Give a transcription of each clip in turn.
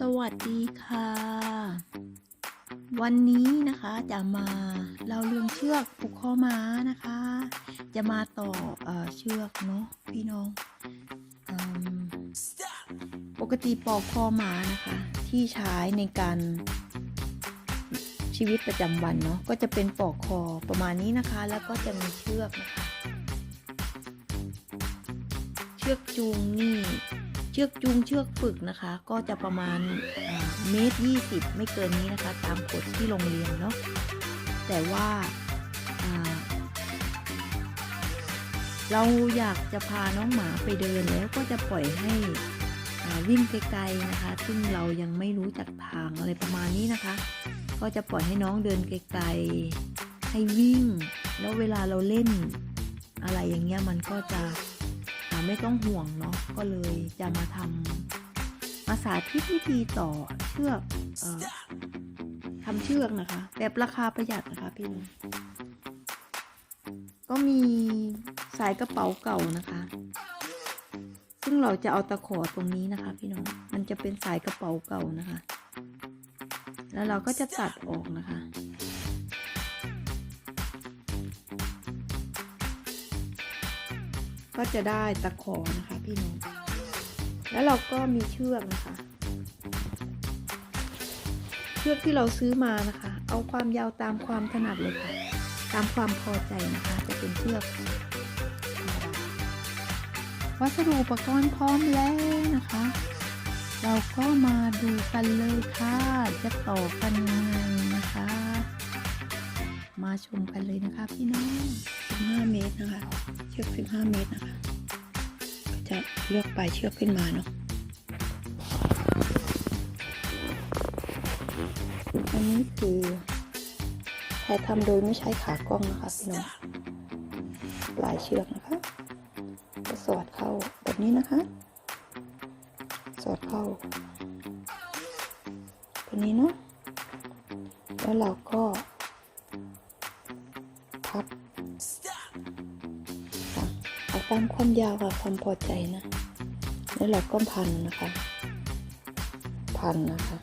สวัสดีค่ะ วันนี้นะคะจะมาเล่าเรื่องเชือกผูกข้อม้านะคะ จะมาต่อเอเชือกเนาะพี่น้องอปกติปอกคอม้านะคะ ที่ใช้ในการชีวิตประจำวันเนาะก็จะเป็นปอกคอประมาณนี้นะคะ แล้วก็จะมีเชือกนะคะ เชือกจูงนี่ เชือกจูงเชือกฝึกนะคะ ก็จะประมาณเมตรยี่สิบไม่เกินนี้นะคะ ตามกฎที่โรงเรียนเนาะแต่ว่าเราอยากจะพาน้องหมาไปเดินแล้วก็จะปล่อยให้วิ่งไกลๆนะคะ ซึ่งเรายังไม่รู้จักทางอะไรประมาณนี้นะคะ ก็จะปล่อยให้น้องเดินไกลๆให้วิ่ง แล้วเวลาเราเล่นอะไรอย่างเงี้ยมันก็จะ ไม่ต้องห่วงเนาะก็เลยจะมาทำมาสาธิตวิธีต่อเชือกออทำเชือกนะคะ แบบราคาประหยัดนะคะพี่น้องก็มีสายกระเป๋าเก่านะคะ ซึ่งเราจะเอาตะขอตรงนี้นะคะ พี่น้อง มันจะเป็นสายกระเป๋าเก่านะคะ แล้วเราก็จะตัดออกนะคะ ก็จะได้ตะขอนะคะพี่น้อง แล้วเราก็มีเชือกนะคะ เชือกที่เราซื้อมานะคะ เอาความยาวตามความถนัดเลยค่ะ ตามความพอใจนะคะ จะเป็นเชือก วัสดุอุปกรณ์พร้อมแล้วนะคะ เราก็มาดูกันเลยค่ะ จะต่อกันยังไงนะคะ มาชมกันเลยนะคะพี่น้อง 15 เมตรนะคะ เชือก 15 เมตรนะคะ ก็จะเลือกปลายเชือกขึ้นมาเนาะอันนี้คือถ่ายทำโดยไม่ใช้ขากล้องนะคะพี่น้อง ปลายเชือกนะคะก็สอดเข้าแบบนี้นะคะ สอดเข้าตัวนี้เนาะ แล้วเราก็ ตามความยาวค่ะความพอใจนะ แล้วเราก็พันนะคะ พันนะคะ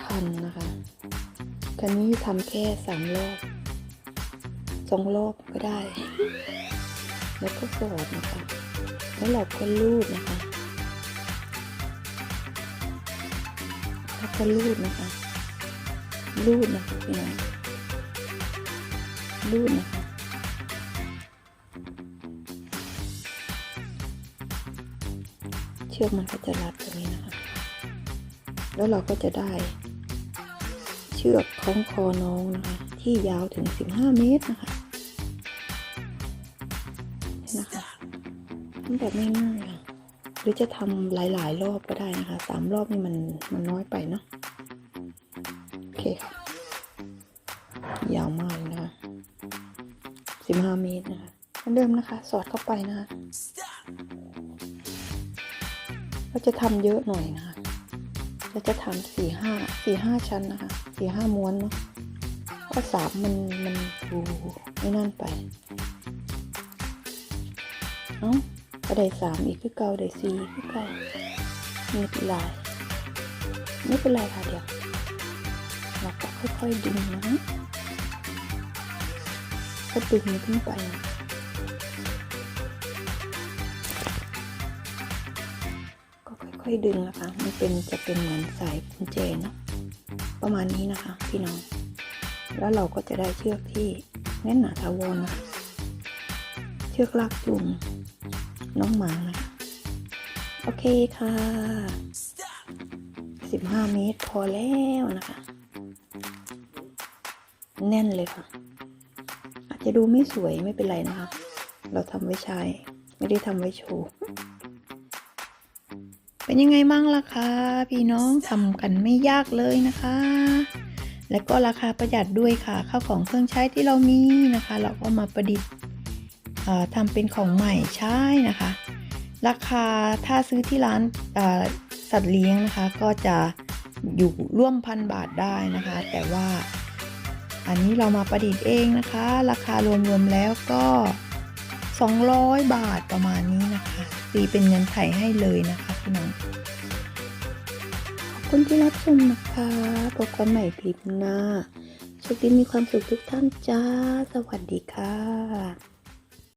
พันนะคะคันนี้ทำแค่สามรอบสองรอบก็ได้ แล้วก็สอดนะคะ แล้วเราก็ลูดนะคะ แล้วก็ลูดนะคะ ลูดนะคะพี่น้องรูดนะคะ ชือกมันก็จะรัดตรงนี้นะคะ แล้วเราก็จะได้ เชือกคล้องคอน้องนะคะ ที่ยาวถึง 15 เมตรนะคะนี่นะคะทำแบบง่ายๆค่ะหรือจะทำหลายๆ รอบก็ได้นะคะสามรอบนี่มันมันน้อยไปเนาะโอเคค่ะยาวมากเลยนะคะสิบห้าเมตรนะคะเหมือนเดิมนะคะ สอดเข้าไปนะคะ เราจะทำเยอะหน่อยนะคะเราจะทำสี่ห้าสี่ห้าชั้นนะคะสี่ห้าม้วนเนาะเพราะสามมันมันดูไม่นั่นไป เอ้าก็ได้สามอีกคือเก่าได้สี่คือเก่าไม่เป็นไรไม่เป็นไรค่ะเดี๋ยวเราก็ค่อยๆดึงนะก็ดึงขึ้นไปนะ อยๆดึงนะคะ มันเป็นจะเป็นเหมือนสายกุญแจเนาะประมาณนี้นะคะ พี่น้อง แล้วเราก็จะได้เชือกที่แน่นหนาทาวรนะเชือกลากจูงน้องหมานะโอเคค่ะ 15 เมตรพอแล้วนะคะ แน่นเลยค่ะ อาจจะดูไม่สวยไม่เป็นไรนะคะ เราทำไว้ใช้ ไม่ได้ทำไว้โชว์ เป็นยังไงบ้างล่ะคะพี่น้องทำกันไม่ยากเลยนะคะ และก็ราคาประหยัดด้วยค่ะข้าวของเครื่องใช้ที่เรามีนะคะ เราก็มาประดิษฐ์ทำเป็นของใหม่ใช้นะคะ ราคาถ้าซื้อที่ร้านสัตว์เลี้ยงนะคะ ก็จะอยู่ร่วมพันบาทได้นะคะ แต่ว่าอันนี้เรามาประดิษฐ์เองนะคะ ราคารวมๆแล้วก็ 200 บาทประมาณนี้นะคะตีเป็นเงินไทยให้เลยนะคะ น้องขอบคุณที่รับชมนะคะพบกันใหม่คลิปหน้าโชคดีมีความสุขทุกท่านจ้า สวัสดีค่ะ